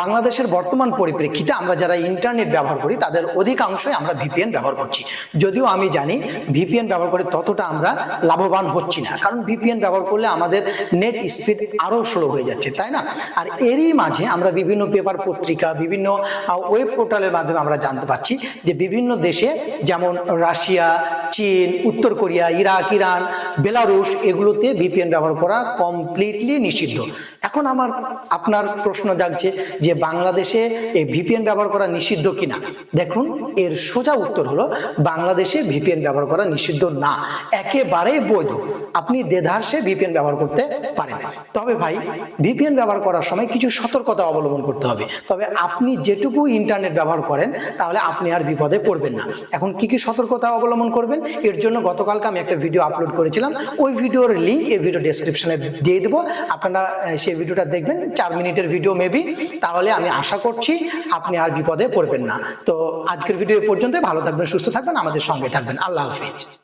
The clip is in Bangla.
বাংলাদেশের বর্তমান পরিপ্রেক্ষিতে আমরা যারা ইন্টারনেট ব্যবহার করি, তাদের অধিকাংশই আমরা ভিপিএন ব্যবহার করছি। যদিও আমি জানি ভিপিএন ব্যবহার করে ততটা আমরা লাভবান হচ্ছি না, কারণ ভিপিএন ব্যবহার করলে আমাদের নেট স্পিড আরও স্লো হয়ে যাচ্ছে, তাই না? আর এরই মাঝে আমরা বিভিন্ন পেপার পত্রিকা, বিভিন্ন ওয়েব পোর্টালের মাধ্যমে আমরা জানতে পারছি যে বিভিন্ন দেশে যেমন রাশিয়া চীন, উত্তর কোরিয়া, ইরাক, ইরান, বেলারুশ এগুলোতে ভিপিএন ব্যবহার করা কমপ্লিটলি নিষিদ্ধ। এখন আমার, আপনার প্রশ্ন জাগছে যে বাংলাদেশে এই ভিপিএন ব্যবহার করা নিষিদ্ধ কিনা? দেখুন, এর সোজা উত্তর হলো বাংলাদেশে ভিপিএন ব্যবহার করা নিষিদ্ধ না। একেবারেই বৈধ। আপনি দেধারসে ভিপিএন ব্যবহার করতে পারেন। তবে ভাই ভিপিএন ব্যবহার করার সময় কিছু সতর্কতা অবলম্বন করতে হবে। তবে আপনি যেটুকু ইন্টারনেট ব্যবহার করেন, তাহলে আপনি আর বিপদে পড়বেন না। এখন কি কি সতর্কতা অবলম্বন করবেন? এর জন্য গতকালকে আমি একটা ভিডিও আপলোড করেছিলাম। ওই ভিডিওর লিঙ্ক এই ভিডিও ডেসক্রিপশনে দিয়ে দেবো। আপনারা সেই ভিডিওটা দেখবেন, চার মিনিটের ভিডিও মেবি তাহলে আমি আশা করছি আপনি আর বিপদে পড়বেন না। তো আজকের ভিডিও এ পর্যন্ত ভালো থাকবেন, সুস্থ থাকবেন, আমাদের সঙ্গে থাকবেন। আল্লাহ হাফিজ।